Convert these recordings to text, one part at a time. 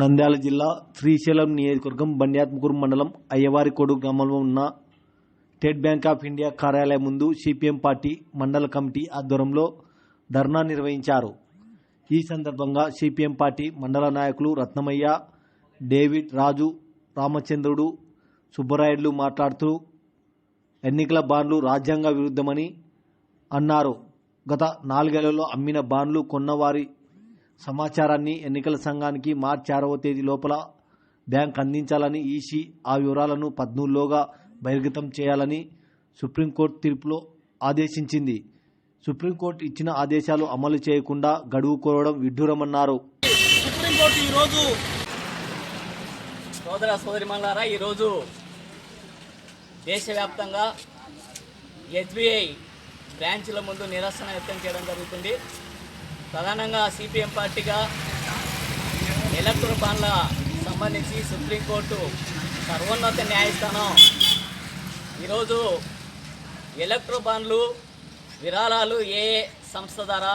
నంద్యాల జిల్లా శ్రీశైలం నియోజకవర్గం బండ్యాత్మకూరు మండలం అయ్యవారికోడు గ్రామంలో ఉన్న స్టేట్ బ్యాంక్ ఆఫ్ ఇండియా కార్యాలయం ముందు సిపిఎం పార్టీ మండల కమిటీ ఆధ్వర్యంలో ధర్నా నిర్వహించారు. ఈ సందర్భంగా సిపిఎం పార్టీ మండల నాయకులు రత్నమయ్య డేవిడ్ రాజు రామచంద్రుడు సుబ్బరాయుడులు మాట్లాడుతూ ఎన్నికల బాండ్లు రాజ్యాంగ విరుద్ధమని అన్నారు. గత నాలుగేళ్ళలో అమ్మిన బాండ్లు కొన్నవారి సమాచారాన్ని ఎన్నికల సంఘానికి మార్చి ఆరవ తేదీ లోపల బ్యాంక్ అందించాలని ఈసీ ఆ వివరాలను పద్మూడులోగా బహిర్గతం చేయాలని సుప్రీంకోర్టు తీర్పులో ఆదేశించింది. సుప్రీంకోర్టు ఇచ్చిన ఆదేశాలు అమలు చేయకుండా గడువు కోరడం విడ్డూరమన్నారు. సుప్రీంకోర్టు ఈరోజు సోదర సోదరిమణులారా ఈరోజు దేశవ్యాప్తంగా ఎస్బీఐ బ్రాంచ్ల ముందు నిరసన వ్యక్తం చేయడం జరుగుతుంది. ప్రధానంగా సిపిఎం పార్టీగా ఎలక్ట్రల్ బాండ్ల సంబంధించి సుప్రీంకోర్టు సర్వోన్నత న్యాయస్థానం. ఈరోజు ఎలక్ట్రల్ బాండ్లు విరాళాలు ఏ సంస్థ ద్వారా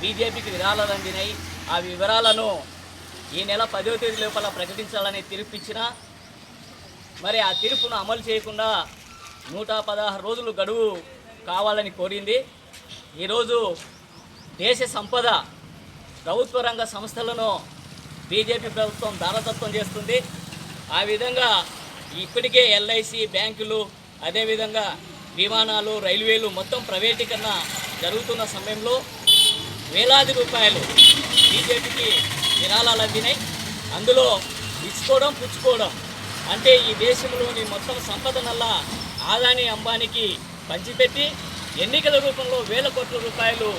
బీజేపీకి విరాళాలు అందినాయి ఆ వివరాలను ఈ నెల పదో తేదీ లోపల ప్రకటించాలని తీర్పు ఇచ్చిన మరి ఆ తీర్పును అమలు చేయకుండా నూట పదహారు రోజులు గడువు కావాలని కోరింది. ఈరోజు దేశ సంపద ప్రభుత్వ రంగ సంస్థలను బీజేపీ ప్రభుత్వం దారతత్వం చేస్తుంది. ఆ విధంగా ఇప్పటికే ఎల్ఐసి బ్యాంకులు అదేవిధంగా విమానాలు రైల్వేలు మొత్తం ప్రైవేటీకరణ జరుగుతున్న సమయంలో వేలాది రూపాయలు బీజేపీకి విరాళాలు అందినాయి. అందులో ఇచ్చుకోవడం పుచ్చుకోవడం అంటే ఈ దేశంలోని మొత్తం సంపదనల్లా ఆదాని అంబానికి పంచిపెట్టి ఎన్నికల రూపంలో వేల కోట్ల రూపాయలు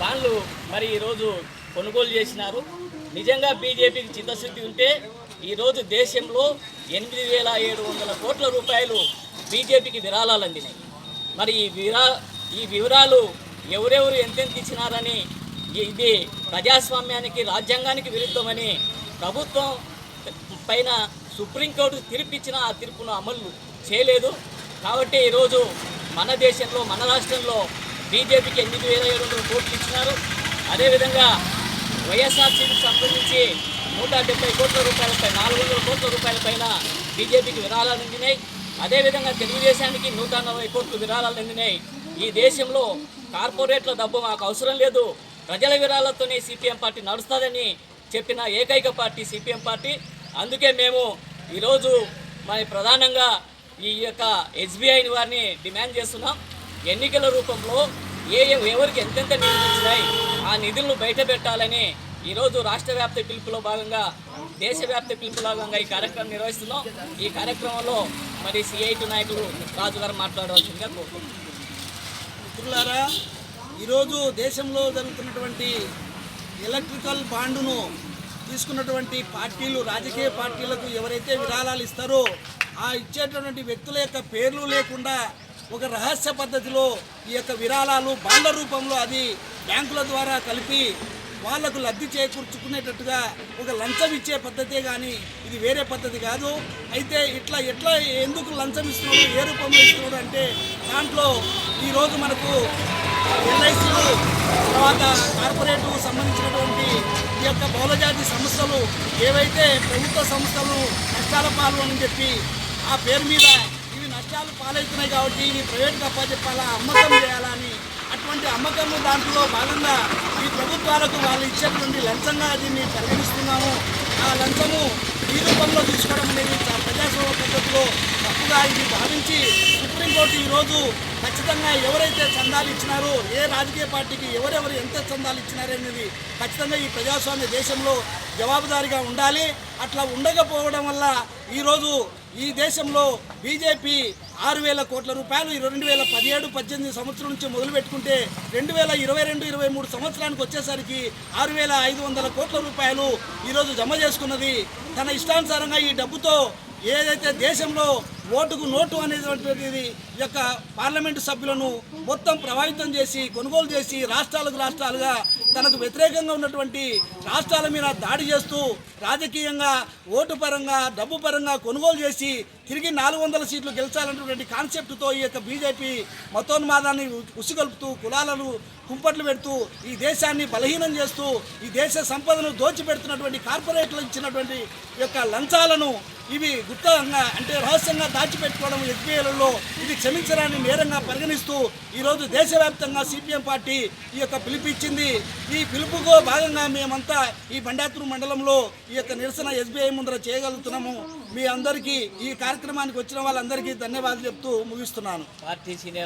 బాండ్లు మరి ఈరోజు కొనుగోలు చేసినారు. నిజంగా బీజేపీకి చిత్తశుద్ధి ఉంటే ఈరోజు దేశంలో ఎనిమిది వేల ఏడు వందల కోట్ల రూపాయలు బీజేపీకి విరాళాలు అందినాయి. మరి ఈ విరా ఈ వివరాలు ఎవరెవరు ఎంతెంత ఇచ్చినారని ఇది ప్రజాస్వామ్యానికి రాజ్యాంగానికి విరుద్ధమని ప్రభుత్వం పైన సుప్రీంకోర్టు తీర్పిచ్చిన ఆ తీర్పును అమలు చేయలేదు. కాబట్టి ఈరోజు మన దేశంలో మన రాష్ట్రంలో బీజేపీకి ఎనిమిది వేల ఏడు వందల కోట్లు ఇచ్చినారు. అదేవిధంగా వైఎస్ఆర్సీకి సంబంధించి నూట డెబ్బై కోట్ల రూపాయలపై నాలుగు వందల కోట్ల రూపాయల పైన బీజేపీకి విరాళాలు అందినాయి. అదేవిధంగా తెలుగుదేశానికి నూట నలభై కోట్లు విరాళాలు అందినాయి. ఈ దేశంలో కార్పొరేట్ల డబ్బు మాకు అవసరం లేదు. ప్రజల విరాళాలతోనే సిపిఎం పార్టీ నడుస్తుందని చెప్పిన ఏకైక పార్టీ సిపిఎం పార్టీ. అందుకే మేము ఈరోజు మరి ప్రధానంగా ఈ యొక్క ఎస్బీఐని వారిని డిమాండ్ చేస్తున్నాం. ఎన్నికల రూపంలో ఏ ఎవరికి ఎంతెంత నిధులు వచ్చినాయి ఆ నిధులను బయట పెట్టాలని ఈరోజు రాష్ట్ర వ్యాప్త పిలుపులో భాగంగా దేశవ్యాప్త పిలుపులో భాగంగా ఈ కార్యక్రమం నిర్వహిస్తున్నాం. ఈ కార్యక్రమంలో మరి సిఐటి నాయకులు రాజు గారు మాట్లాడవలసిందిగా కోరుకుంటున్నాం. మిత్రులారా ఈరోజు దేశంలో జరుగుతున్నటువంటి ఎలక్ట్రికల్ బాండును తీసుకున్నటువంటి పార్టీలు రాజకీయ పార్టీలకు ఎవరైతే విరాళాలు ఇస్తారో ఆ ఇచ్చేటటువంటి వ్యక్తుల యొక్క పేర్లు లేకుండా ఒక రహస్య పద్ధతిలో ఈ యొక్క విరాళాలు బాండ్ల రూపంలో అది బ్యాంకుల ద్వారా కలిపి వాళ్ళకు లబ్ధి చేకూర్చుకునేటట్టుగా ఒక లంచం ఇచ్చే పద్ధతే కానీ ఇది వేరే పద్ధతి కాదు. అయితే ఇట్లా ఎట్లా ఎందుకు లంచం ఇస్తున్నాడు? ఏ రూపంలో ఇస్తున్నాడు అంటే దాంట్లో ఈరోజు మనకు ఎల్ఐసీలు తర్వాత కార్పొరేట్ సంబంధించినటువంటి ఈ యొక్క బహుళజాతి సంస్థలు ఏవైతే ప్రభుత్వ సంస్థలు నష్టాల పాలు అని చెప్పి ఆ పేరు మీద రాజ్యాలు పాలవుతున్నాయి కాబట్టి ఇవి ప్రైవేట్గా అప్పచెప్పాలా అమ్మకం చేయాలా అని అటువంటి అమ్మకం దాంట్లో భాగంగా ఈ ప్రభుత్వాలకు వాళ్ళు ఇచ్చేటువంటి లంచంగా దీన్ని పరిగణిస్తున్నాము. ఆ లంచము ఈ రూపంలో తీసుకోవడం అనేది ప్రజాస్వామ్య పద్ధతిలో తప్పుగా ఇది భావించి సుప్రీంకోర్టు ఈరోజు ఖచ్చితంగా ఎవరైతే చందాలు ఇచ్చినారో ఏ రాజకీయ పార్టీకి ఎవరెవరు ఎంత చందాలు ఇచ్చినారనేది ఖచ్చితంగా ఈ ప్రజాస్వామ్య దేశంలో జవాబుదారీగా ఉండాలి. అట్లా ఉండకపోవడం వల్ల ఈరోజు ఈ దేశంలో బీజేపీ ఆరు వేల కోట్ల రూపాయలు రెండు వేల పదిహేడు పద్దెనిమిది సంవత్సరం నుంచి మొదలు పెట్టుకుంటే రెండు వేల ఇరవై రెండు ఇరవై మూడు సంవత్సరానికి వచ్చేసరికి ఆరు వేల ఐదు వందల కోట్ల రూపాయలు ఈరోజు జమ చేసుకున్నది. తన ఇష్టానుసారంగా ఈ డబ్బుతో ఏదైతే దేశంలో ఓటుకు నోటు అనేటువంటిది ఈ యొక్క పార్లమెంటు సభ్యులను మొత్తం ప్రభావితం చేసి కొనుగోలు చేసి రాష్ట్రాలకు రాష్ట్రాలుగా తనకు వ్యతిరేకంగా ఉన్నటువంటి రాష్ట్రాల మీద దాడి చేస్తూ రాజకీయంగా ఓటు పరంగా డబ్బు పరంగా కొనుగోలు చేసి తిరిగి నాలుగు వందల సీట్లు గెలిచాలన్నటువంటి కాన్సెప్ట్తో ఈ యొక్క బీజేపీ మతోన్మాదాన్ని ఉసిగొల్పుతూ కులాలను కుంపట్లు పెడుతూ ఈ దేశాన్ని బలహీనం చేస్తూ ఈ దేశ సంపదను దోచిపెడుతున్నటువంటి కార్పొరేట్లు ఇచ్చినటువంటి ఈ యొక్క లంచాలను ఇవి గుప్తంగా అంటే రహస్యంగా దాచిపెట్టుకోవడం ఎస్బీఐలలో ఇది క్షమించడాన్ని నేరంగా పరిగణిస్తూ ఈరోజు దేశవ్యాప్తంగా సిపిఎం పార్టీ ఈ యొక్క పిలుపు ఇచ్చింది ఈ పిలుపుకు భాగంగా మేమంతా ఈ బండాతురు మండలంలో ఈ యొక్క నిరసన ఎస్బీఐ ముందర చేయగలుగుతున్నాము. మీ అందరికీ ఈ కార్యక్రమానికి వచ్చిన వాళ్ళందరికీ ధన్యవాదాలు చెప్తూ ముగిస్తున్నాను. Party senior